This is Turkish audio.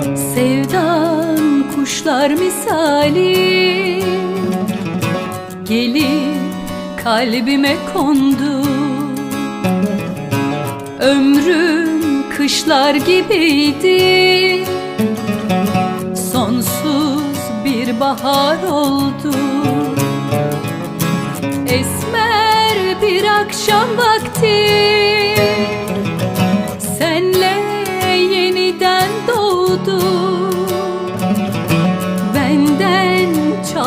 Sevdan kuşlar misali. Gelip kalbime kondu. Ömrüm kışlar gibiydi. Sonsuz bir bahar oldu. Esmer bir akşam vakti. Senle yeniden doğdu